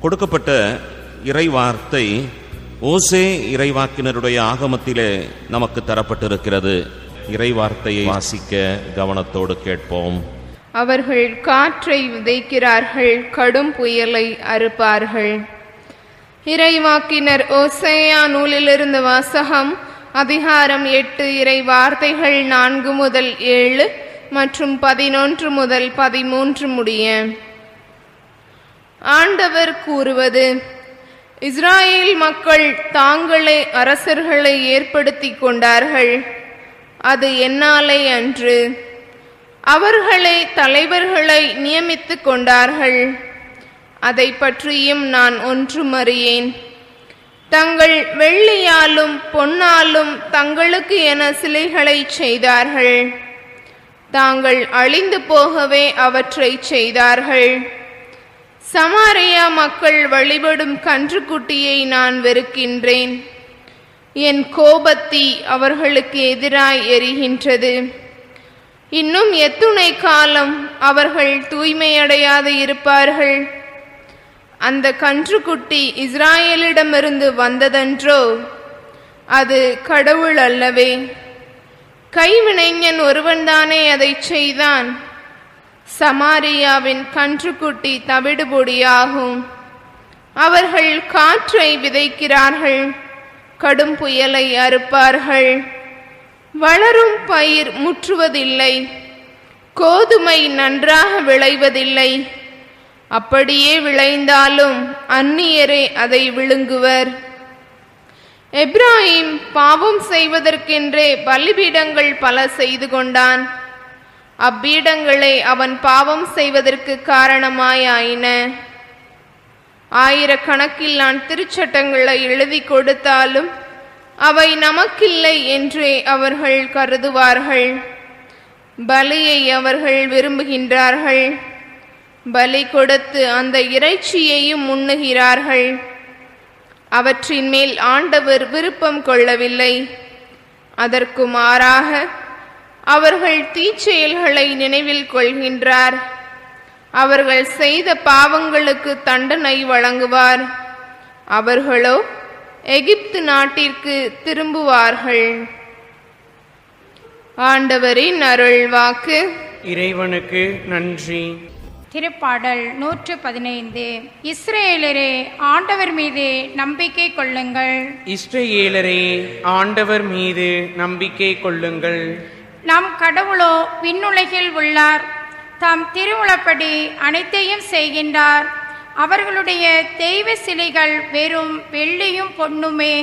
கொடுக்கப்பட்ட இறைவார்த்தை ஓசே இறைவாக்கினருடைய ஆகமத்திலே நமக்கு தரப்பட்டிருக்கிறது. இறைவார்த்தையை வாசிக்க கவனத்தோடு கேட்போம். அவர்கள் காற்றை விதைக்கிறார்கள் கடும் புயலை அறுப்பார்கள். இறைவாக்கினர் ஓசேயா நூலிலிருந்து வாசகம் அதிகாரம் எட்டு இறை வார்த்தைகள் நான்கு முதல் ஏழு மற்றும் பதினொன்று முதல் பதிமூன்று முடிய. ஆண்டவர் கூறுவது இஸ்ராயேல் மக்கள் தாங்களே அரசர்களை ஏற்படுத்தி கொண்டார்கள். அது என்னாலே அன்று அவர்களே தலைவர்களை நியமித்துக் கொண்டார்கள். அதை பற்றியும் நான் ஒன்றும் அறியேன் தங்கள் வெள்ளியாலும் பொன்னாலும் தங்களுக்கு என சிலைகளை செய்தார்கள். தாங்கள் அழிந்து போகவே அவற்றை செய்தார்கள். சமாரியா மக்கள் வழிபடும் கன்றுக்குட்டியை நான் வெறுக்கின்றேன். என் கோபத்தி அவர்களுக்கு எதிராய் எரிகின்றது. இன்னும் எத்துணை காலம் அவர்கள் தூய்மையடையாது இருப்பார்கள். அந்த கன்றுக்குட்டி இஸ்ராயலிடமிருந்து வந்ததென்றோ? அது கடவுள் அல்லவே. கைவினைஞன் ஒருவன்தானே அதை செய்தான். சமாரியாவின் கன்றுக்குட்டி தவிடுபொடியாகும். அவர்கள் காற்றை விதைக்கிறார்கள் கடும் புயலை அறுப்பார்கள். வளரும் பயிர் முற்றுவதில்லை கோதுமை நன்றாக விளைவதில்லை. அப்படியே விளைந்தாலும் அந்நியரே அதை விழுங்குவர். எப்ராஹிம் பாவம் செய்வதற்கென்றே பலிபீடங்கள் பல செய்து கொண்டான். அப்பீடங்களை அவன் பாவம் செய்வதற்கு காரணமாயாயின. ஆயிரக்கணக்கில் நான் திருச்சட்டங்களை எழுதி கொடுத்தாலும் அவை நமக்கில்லை என்றே அவர்கள் கருதுவார்கள். பலியை அவர்கள் விரும்புகின்றார்கள். பலி கொடுத்து அந்த இறைச்சியையும் உண்ணுகிறார்கள். அவற்றின் மேல் ஆண்டவர் விருப்பம் கொள்ளவில்லை. அதற்கு மாறாக அவர்கள் தீச்செயல்களை நினைவில் கொள்கின்றார். அவர்கள் செய்த பாவங்களுக்கு தண்டனை வழங்குவார். அவர்களோ எகிப்து நாட்டிற்கு திரும்புவார்கள். ஆண்டவரின் அருள் வாக்கு இறைவனுக்கு நன்றி. திருப்பாடல் நூற்று பதினைந்து இஸ்ரேலரே ஆண்டவர் மீது நம்பிக்கை கொள்ளுங்கள். இஸ்ரேலரே ஆண்டவர் மீது நம்பிக்கை கொள்ளுங்கள். நம் கடவுளோ விண்ணுலகில் உள்ளார். தாம் திருவுளப்படி அனைத்தையும் செய்கின்றார். அவர்களுடைய தெய்வ சிலைகள் வெறும் வெள்ளியும் பொன்னுமே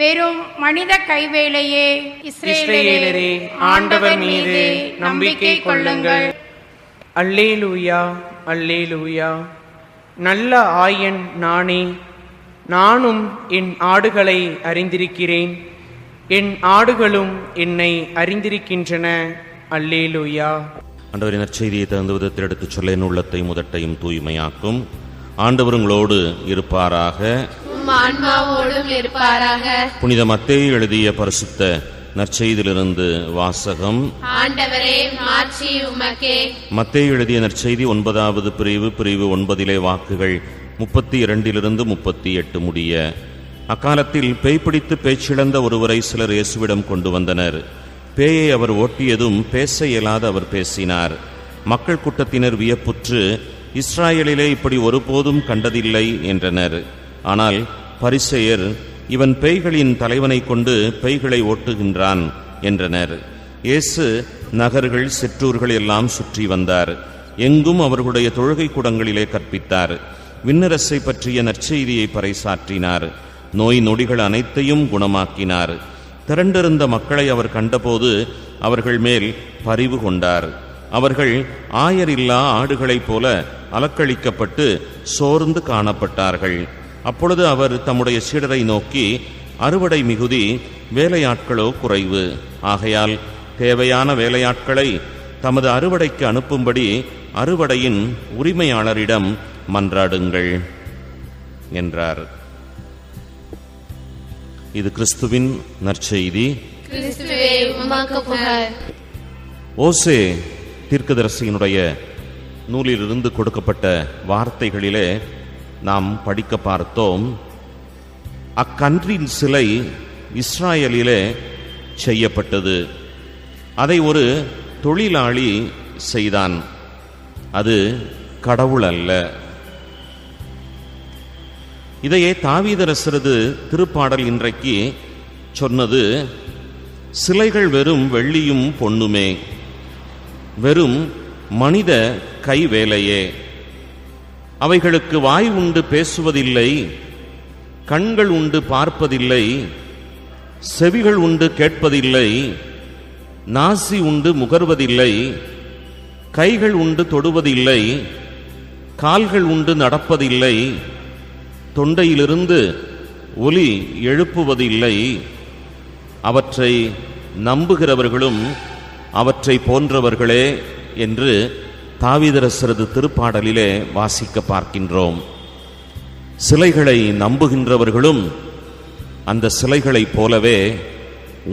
வெறும் மனித கைவேலையே. இஸ்ரேலரே ஆண்டவர் மீது நம்பிக்கை கொள்ளுங்கள். அல்லேலூயா அல்லேலூயா. நல்ல ஆயன் நானே நானும் என் ஆடுகளை அறிந்திருக்கிறேன். என் ஆடுகளும் என்னை அறிந்திருக்கின்றன. அல்லேலூயா. ஆண்டவரின் நற்செய்தியை தகுந்த விதத்தில் எடுத்துச் சொல்ல என் உள்ளத்தையும் முதட்டையும் தூய்மையாக்கும். ஆண்டவர் உங்களோடு இருப்பாராக. உம் ஆன்மாவோடும் இருப்பாராக. புனித மத்தேயு எழுதிய பரிசுத்த நற்செய்தியிலிருந்து வாசகம். ஆண்டவரே மாட்சி உமக்கே. மத்தேயு எழுதிய நற்செய்தி ஒன்பதாவது பிரிவு பிரிவு ஒன்பதிலே வாக்குகள் முப்பத்தி இரண்டிலிருந்து முப்பத்தி எட்டு முடிய அக்காலத்தில் பேய் பிடித்து பேச்சிழந்த ஒருவரை சிலர் இயேசுவிடம் கொண்டு வந்தனர். பேயை அவர் ஓட்டியதும் பேச இயலாத அவர் பேசினார். மக்கள் கூட்டத்தினர் வியப்புற்று இஸ்ராயலிலே இப்படி ஒருபோதும் கண்டதில்லை என்றனர். ஆனால் பரிசெயர் இவன் பேய்களின் தலைவனை கொண்டு பேய்களை ஓட்டுகின்றான் என்றனர். இயேசு நகர்கள் சிற்றூர்கள் எல்லாம் சுற்றி வந்தார். எங்கும் அவர்களுடைய தொழுகை கூடங்களிலே கற்பித்தார். விண்ணரசை பற்றிய நற்செய்தியை பறைசாற்றினார். நோய் நொடிகள் அனைத்தையும் குணமாக்கினார். திரண்டிருந்த மக்களை அவர் கண்டபோது அவர்கள் மேல் பரிவு கொண்டார். அவர்கள் ஆயரில்லா ஆடுகளைப் போல அலக்களிக்கப்பட்டு சோர்ந்து காணப்பட்டார்கள். அப்பொழுது அவர் தம்முடைய சீடரை நோக்கி அறுவடை மிகுதி வேலையாட்களோ குறைவு. ஆகையால் தேவையான வேலையாட்களை தமது அறுவடைக்கு அனுப்பும்படி அறுவடையின் உரிமையாளரிடம் மன்றாடுங்கள் என்றார். இது கிறிஸ்துவின் நற்செய்தி. ஓசே தீர்க்கதரிசியினுடைய நூலிலிருந்து கொடுக்கப்பட்ட வார்த்தைகளிலே நாம் படிக்க பார்த்தோம். அக்கன்றின் சிலை இஸ்ராயலிலே செய்யப்பட்டது. அதை ஒரு தொழிலாளி செய்தான். அது கடவுள் அல்ல. இதையே தாவீதரசரது திருப்பாடல் இன்றைக்கு சொன்னது சிலைகள் வெறும் வெள்ளியும் பொண்ணுமே வெறும் மனித கைவேலையே. அவைகளுக்கு வாய் உண்டு பேசுவதில்லை கண்கள் உண்டு பார்ப்பதில்லை செவிகள் உண்டு கேட்பதில்லை நாசி உண்டு முகர்வதில்லை கைகள் உண்டு தொடுவதில்லை கால்கள் உண்டு நடப்பதில்லை தொண்டையிலிருந்து ஒலி எழுப்புவதில்லை. அவற்றை நம்புகிறவர்களும் அவற்றை போன்றவர்களே என்று தாவிதரசரது திருப்பாடலிலே வாசிக்க பார்க்கின்றோம். சிலைகளை நம்புகின்றவர்களும் அந்த சிலைகளைப் போலவே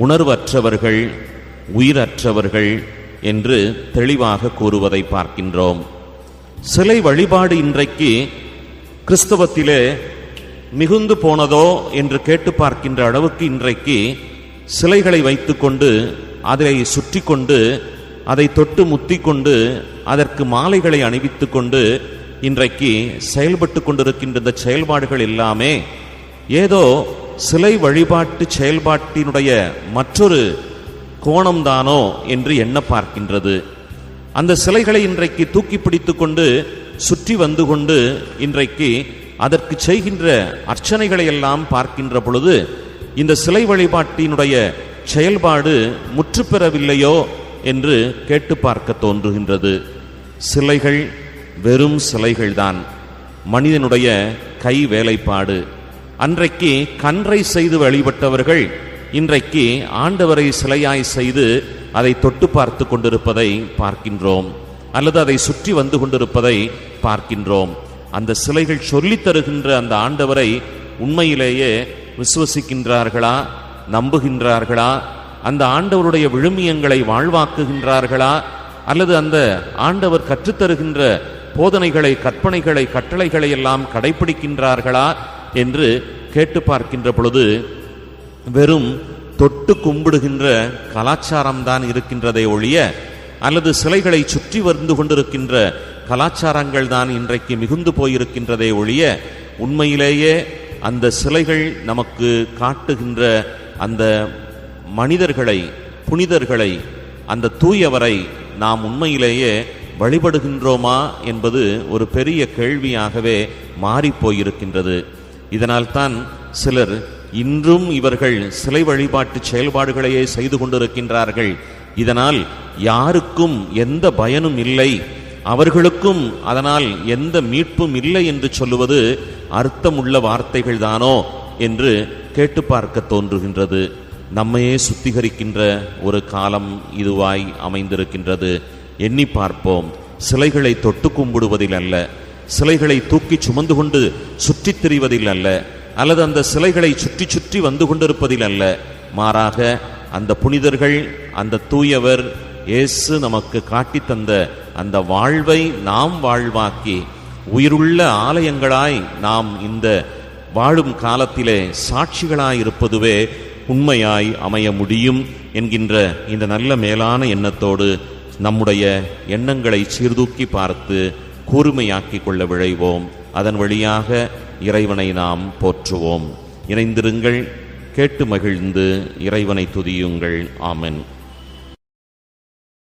உணர்வற்றவர்கள் உயிரற்றவர்கள் என்று தெளிவாக கூறுவதை பார்க்கின்றோம். சிலை வழிபாடு இன்றைக்கு கிறிஸ்தவத்திலே மிகுந்து போனதோ என்று கேட்டு பார்க்கின்ற அளவுக்கு இன்றைக்கு சிலைகளை வைத்துக்கொண்டு அதை சுற்றி கொண்டு அதை தொட்டு முத்தி கொண்டு அதற்கு மாலைகளை அணிவித்து கொண்டு இன்றைக்கு செயல்பட்டு கொண்டிருக்கின்ற இந்த செயல்பாடுகள் எல்லாமே ஏதோ சிலை வழிபாட்டு செயல்பாட்டினுடைய மற்றொரு கோணம்தானோ என்று எண்ண பார்க்கின்றது. அந்த சிலைகளை இன்றைக்கு தூக்கி பிடித்து கொண்டு சுற்றி வந்து கொண்டு இன்றைக்கு அதற்கு செய்கின்ற அர்ச்சனைகளை எல்லாம் பார்க்கின்ற பொழுது இந்த சிலை வழிபாட்டினுடைய செயல்பாடு முற்று பெறவில்லையோ என்று கேட்டு பார்க்க தோன்றுகின்றது. சிலைகள் வெறும் சிலைகள்தான். மனிதனுடைய கை வேலைப்பாடு. அன்றைக்கு கன்றை செய்து வழிபட்டவர்கள் இன்றைக்கு ஆண்டவரை சிலையாய் செய்து அதை தொட்டு பார்த்து கொண்டிருப்பதை பார்க்கின்றோம். அல்லது அதை சுற்றி வந்து கொண்டிருப்பதை பார்க்கின்றோம். அந்த சிலைகள் சொல்லித் தருகின்ற அந்த ஆண்டவரை உண்மையிலேயே விசுவசிக்கின்றார்களா? நம்புகின்றார்களா? அந்த ஆண்டவருடைய விழுமியங்களை வாழ்வாக்குகின்றார்களா? அல்லது அந்த ஆண்டவர் கற்றுத்தருகின்ற போதனைகளை கற்பனைகளை கட்டளைகளை எல்லாம் கடைபிடிக்கின்றார்களா என்று கேட்டு பார்க்கின்ற பொழுது வெறும் தொட்டு கும்பிடுகின்ற கலாச்சாரம்தான் இருக்கின்றதை ஒழிய அல்லது சிலைகளை சுற்றி வந்து கொண்டிருக்கின்ற கலாச்சாரங்கள் தான் இன்றைக்கு மிகுந்து போயிருக்கின்றதை ஒழிய உண்மையிலேயே அந்த சிலைகள் நமக்கு காட்டுகின்ற அந்த மனிதர்களை புனிதர்களை அந்த தூயவரை நாம் உண்மையிலேயே வழிபடுகின்றோமா என்பது ஒரு பெரிய கேள்வியாகவே மாறிப்போயிருக்கின்றது இதனால்தான் சிலர் இன்றும் இவர்கள் சிலை வழிபாட்டு செயல்பாடுகளையே செய்து கொண்டிருக்கின்றார்கள். இதனால் யாருக்கும் எந்த பயனும் இல்லை. அவர்களுக்கும் அதனால் எந்த மீட்பும் இல்லை என்று சொல்லுவது அர்த்தமுள்ள வார்த்தைகள் தானோ என்று கேட்டு பார்க்க தோன்றுகின்றது. நம்மையே சுத்திகரிக்கின்ற ஒரு காலம் இதுவாய் அமைந்திருக்கின்றது. எண்ணி பார்ப்போம். சிலைகளை தொட்டு கும்பிடுவதில் அல்ல. சிலைகளை தூக்கி சுமந்து கொண்டு சுற்றித் திரிவதில் அல்ல. அல்லது அந்த சிலைகளை சுற்றி சுற்றி வந்து கொண்டிருப்பதில் அல்ல. மாறாக அந்த புனிதர்கள் அந்த தூயவர் இயேசு நமக்கு காட்டித் தந்த அந்த வாழ்வை நாம் வாழ்வாக்கி உயிருள்ள ஆலயங்களாய் நாம் இந்த வாழும் காலத்திலே சாட்சிகளாய் இருப்பதுவே உண்மையாய் அமைய முடியும் என்கின்ற இந்த நல்ல மேலான எண்ணத்தோடு நம்முடைய எண்ணங்களை சீர்தூக்கி பார்த்து கூர்மையாக்கிக் கொள்ள விழைவோம். அதன் வழியாக இறைவனை நாம் போற்றுவோம். இணைந்திருங்கள் கேட்டு மகிழ்ந்து இறைவனை துதியுங்கள். ஆமென்.